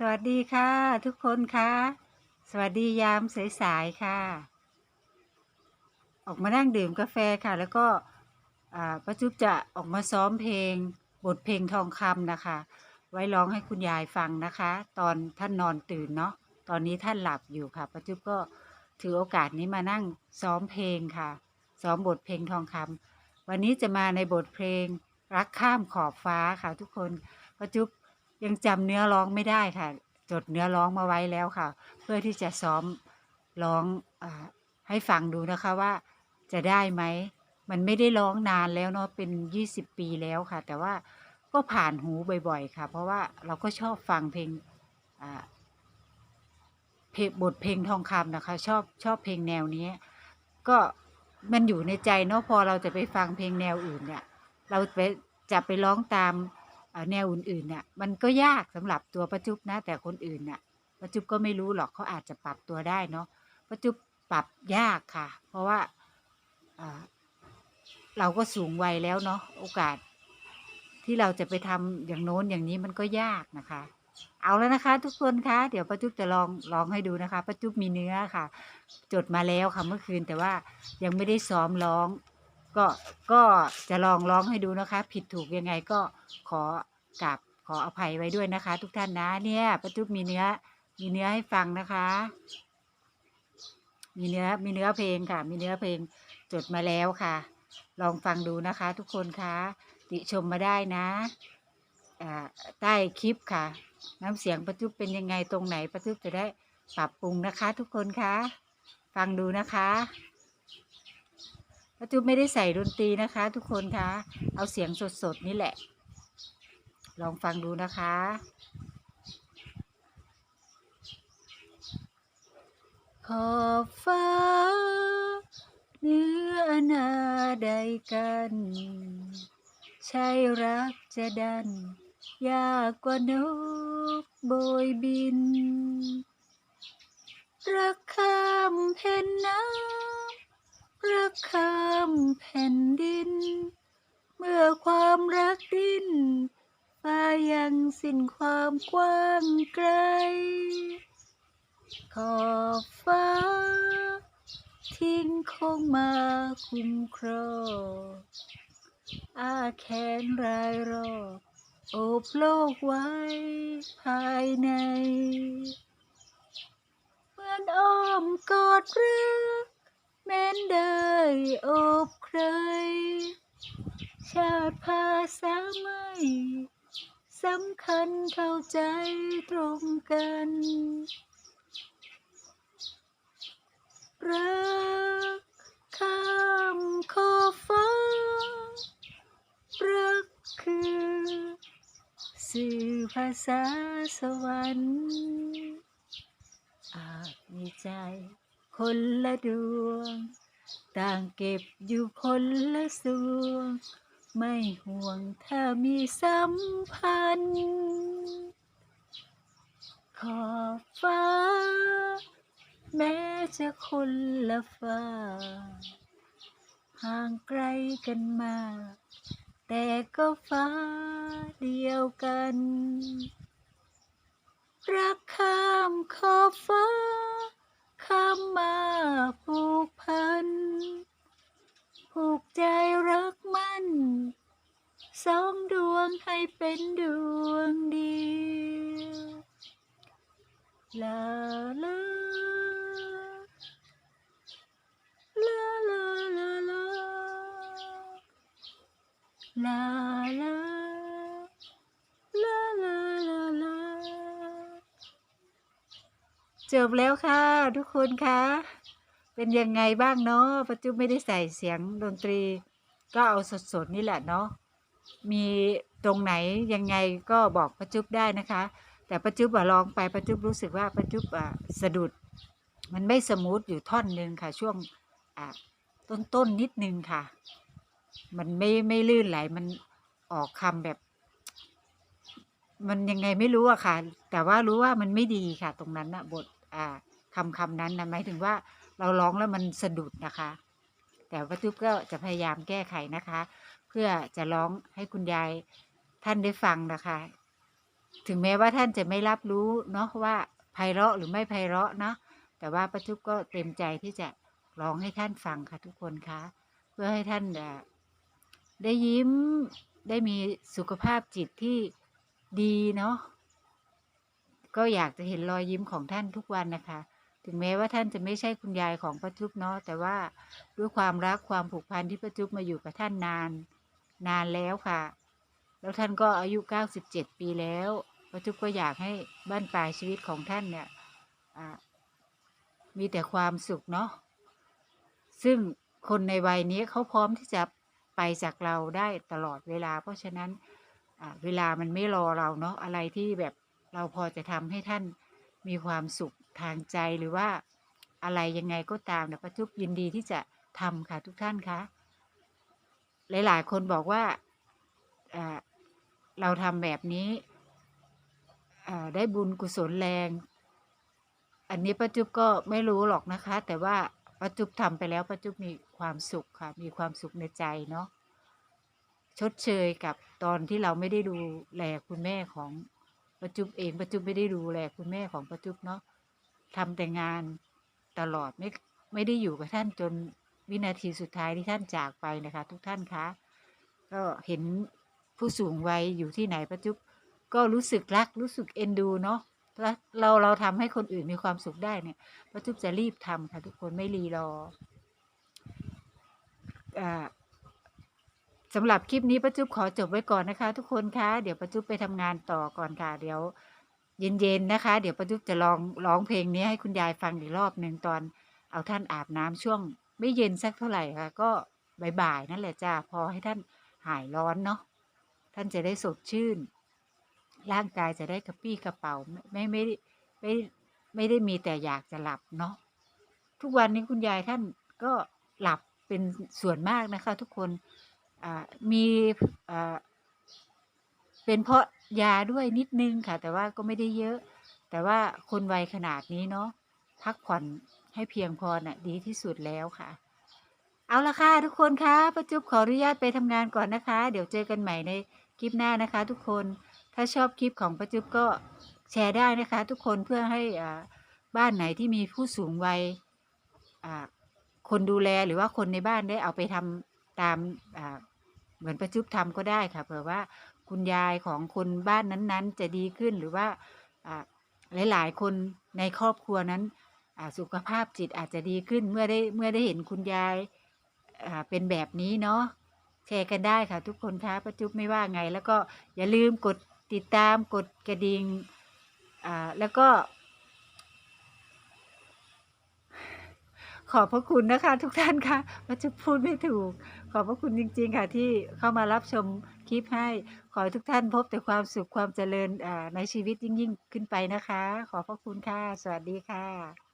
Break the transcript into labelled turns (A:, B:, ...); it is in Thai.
A: สวัสดีค่ะ ทุกคนค่ะ สวัสดียามสายๆค่ะ ออกมานั่งดื่มกาแฟค่ะ แล้วก็ป้าจุ๊บจะออกมาซ้อมเพลง บทเพลงทองคำนะคะ ไว้ร้องให้คุณยายฟังนะคะ ตอนท่านนอนตื่นเนาะตอนนี้ท่านหลับอยู่ค่ะป้าจุ๊บก็ถือโอกาสนี้มานั่งซ้อมเพลงค่ะ ซ้อมบทเพลงทองคำวันนี้จะมาในบทเพลงรักข้ามขอบฟ้าค่ะทุกคนป้าจุ๊บ ยังจำเนื้อร้องไม่ได้ค่ะ จดเนื้อร้องมาไว้แล้วค่ะ เพื่อที่จะซ้อมร้องอให้ฟังดูนะคะว่าจะได้ไหม มันไม่ได้ร้องนานแล้วเนาะเป็นยี่สิบปีแล้วค่ะ แต่ว่าก็ผ่านหูบ่อยๆค่ะ เพราะว่าเราก็ชอบฟังเพลงเพลงบทเพลงทองคำนะคะ ชอบชอบเพลงแนวนี้ ก็มันอยู่ในใจเนาะพอเราจะไปฟังเพลงแนวอื่นเนี่ย เราไปจะไปร้องตาม แนวอื่นๆเนี่ยมันก็ยากสำหรับตัวประจุบนะ แต่คนอื่นเนี่ยประจุบก็ไม่รู้หรอกเขาอาจจะปรับตัวได้เนาะประจุบปรับยากค่ะ เพราะว่าเราก็สูงวัยแล้วเนาะโอกาสที่เราจะไปทำอย่างโน้นอย่างนี้มันก็ยากนะคะ เอาแล้วนะคะ ทุกคนคะเดี๋ยวป้าจุ๊บจะลองลองให้ดูนะคะป้าจุ๊บมีเนื้อค่ะ จดมาแล้วค่ะเมื่อคืนแต่ว่ายังไม่ได้ซ้อมร้อง ก็ก็จะลองร้องให้ดูนะคะ ผิดถูกยังไงก็ขอกราบขออภัยไว้ด้วยนะคะ ทุกท่านนะเนี่ยป้าจุ๊บมีเนื้อมีเนื้อให้ฟังนะคะ มีเนื้อมีเนื้อเพลงค่ะ มีเนื้อเพลงจดมาแล้วค่ะ ลองฟังดูนะคะ ทุกคนคะติชมมาได้นะใต้คลิปค่ะ น้ำเสียงประจุบเป็นยังไงตรงไหนประจุบจะได้ปรับปรุงนะคะ ทุกคนคะฟังดูนะคะ ประจุบไม่ได้ใส่ดนตรีนะคะ ทุกคนคะ เอาเสียงสดๆนี่แหละ ลองฟังดูนะคะขอบฟ้าเนื้อนาใดกัน ใช่รักจะดัน ยากกว่านกโบยบิน รักข้ามแผ่นน้ กข้ามแผ่นดิน เมื่อความรักดิ้นฟ้ายังสิ้นความกว้างไกล ขอบฟ้า ทิ้งคงมาคุ้มครองอาแขนรายรอบโอบโลกไว้ภายในเหมือนอ้อมกอดรักแม้นได้โอบใคร ชาติภาษาไม่สำคัญเข้าใจตรงกัน รักข้ามขอบฟ้า รักคือสื่อภาษาสวรรค์อาจมีใจคนละดวง ต่างเก็บอยู่คนละส่วงไม่ห่วงถ้ามีสัมพันธ์ขอบฟ้า แม้จะคนละฟ้า ห่างไกลกันมา แต่ก็ฟ้าเดียวกัน รักข้ามขอบฟ้า ข้ามมาผูกพัน ผูกใจรักมันสองดวงให้เป็นดวงเดียวลาลาลาลาลาลาลาลา ลาลาลาลา จบแล้วค่ะ ทุกคนคะเป็นยังไงบ้างเนาะปัจจุไม่ได้ใส่เสียงดนตรี ก็เอาสดๆนี่แหละเนาะมีตรงไหนยังไงก็บอกประจุบได้นะคะ แต่ประจุบอะลองไปประจุบรู้สึกว่าประจุบอะสะดุด มันไม่สมูทอยู่ท่อนหนึ่งค่ะ ช่วงต้นๆนนิดนึงค่ะ มันไม่ไม่ลื่นไหลมันออกคำแบบ มันยังไงไม่รู้อะค่ะ แต่ว่ารู้ว่ามันไม่ดีค่ะ ตรงนั้นนะบท คำคำนั้นนะหมายถึงว่าเราร้องแล้วมันสะดุดนะคะ แต่ป้าจุ๊บก็จะพยายามแก้ไขนะคะ เพื่อจะร้องให้คุณยายท่านได้ฟังนะคะ ถึงแม้ว่าท่านจะไม่รับรู้เนาะว่าไพเราะหรือไม่ไพเราะเนาะแต่ว่าประจุบก็เต็มใจที่จะร้องให้ท่านฟังค่ะทุกคนคะเพื่อให้ท่านได้ยิ้มได้มีสุขภาพจิตที่ดีเนาะ ก็อยากจะเห็นรอยยิ้มของท่านทุกวันนะคะ ถึงแม้ว่าท่านจะไม่ใช่คุณยายของป้าจุ๊บเนาะแต่ว่าด้วยความรักความผูกพันที่ป้าจุ๊บมาอยู่กับท่านนาน นานแล้วค่ะ แล้วท่านก็อายุ 97 ปีแล้วป้าจุ๊บก็อยากให้บ้านปลายชีวิตของท่านเนี่ยอ่ามีแต่ความสุขเนาะซึ่งคนในวัยนี้เขาพร้อมที่จะไปจากเราได้ตลอดเวลา เพราะฉะนั้นอ่าเวลามันไม่รอเราเนาะอะไรที่แบบ เราพอจะทำให้ท่านมีความสุขทางใจหรือว่าอะไรยังไงก็ตามนี่ยป้าจุ๊บยินดีที่จะทำค่ะทุกท่านคะหลายๆ คนบอกว่าเราทำแบบนี้ได้บุญกุศลแรง อันนี้ป้าจุ๊บก็ไม่รู้หรอกนะคะ แต่ว่าป้าจุ๊บทำไปแล้วป้าจุ๊บมีความสุขค่ะ มีความสุขในใจเนาะชดเชยกับตอนที่เราไม่ได้ดูแลคุณแม่ของ ป้าจุ๊บเองป้าจุ๊บไม่ได้ดูแลคุณแม่ของป้าจุ๊บเนาะทำแต่งานตลอดไม่ไม่ได้อยู่กับท่านจนวินาทีสุดท้ายที่ท่านจากไปนะคะ ทุกท่านคะก็เห็นผู้สูงวัยอยู่ที่ไหนประจุบก็รู้สึกรักรู้สึกเอ็นดูเนาะแล้วเราเราทำให้คนอื่นมีความสุขได้เนี่ยประจุบจะรีบทำค่ะทุกคนไม่รีรออ่า สำหรับคลิปนี้ประจุบขอจบไว้ก่อนนะคะ ทุกคนคะเดี๋ยวประจุบไปทำงานต่อก่อนค่ะ เดี๋ยวเย็นๆนะคะ เดี๋ยวประจุบจะลองร้องเพลงนี้ให้คุณยายฟังอีกรอบหนึ่งตอนเอาท่านอาบน้ำช่วง ไม่เย็นสักเท่าไหร่ค่ะ ก็บ่ายๆนั่นแหละจ้าพอให้ท่านหายร้อนเนาะท่านจะได้สดชื่น ร่างกายจะได้กระปี้กระเป๋าไม่ไม่ไม่ไม่ไม่ได้มีแต่อยากจะหลับเนาะทุกวันนี้คุณยายท่านก็หลับเป็นส่วนมากนะคะ ทุกคน มีเป็นเพราะยาด้วยนิดนึงค่ะ แต่ว่าก็ไม่ได้เยอะ แต่ว่าคนวัยขนาดนี้เนาะพักผ่อนให้เพียงพอน่ะดีที่สุดแล้วค่ะ เอาละค่ะทุกคนคะป้าจุ๊บขออนุญาตไปทำงานก่อนนะคะ เดี๋ยวเจอกันใหม่ในคลิปหน้านะคะ ทุกคนถ้าชอบคลิปของป้าจุ๊บก็แชร์ได้นะคะ ทุกคนเพื่อให้บ้านไหนที่มีผู้สูงวัยคนดูแลหรือว่าคนในบ้านได้เอาไปทำ ตามเหมือนป้าจุ๊บทำก็ได้ค่ะเผื่อว่าคุณยายของคนบ้านนั้นๆ จะดีขึ้นหรือว่าหลายๆ คนในครอบครัวนั้นสุขภาพจิตอาจจะดีขึ้นเมื่อได้เมื่อได้เห็นคุณยายเป็นแบบนี้เนาะแชร์กันได้ค่ะทุกคนคะป้าจุ๊บไม่ว่าไง แล้วก็อย่าลืมกดติดตามกดกระดิ่งอ่าแล้วก็ ขอบพระคุณนะคะ ทุกท่านค่ะมาจะพูดไม่ถูก ขอบพระคุณจริง ๆ ค่ะ ที่เข้ามารับชมคลิปให้ ขอให้ทุกท่านพบแต่ความสุขความเจริญในชีวิตยิ่งๆ ขึ้นไปนะคะ ขอบพระคุณค่ะ สวัสดีค่ะ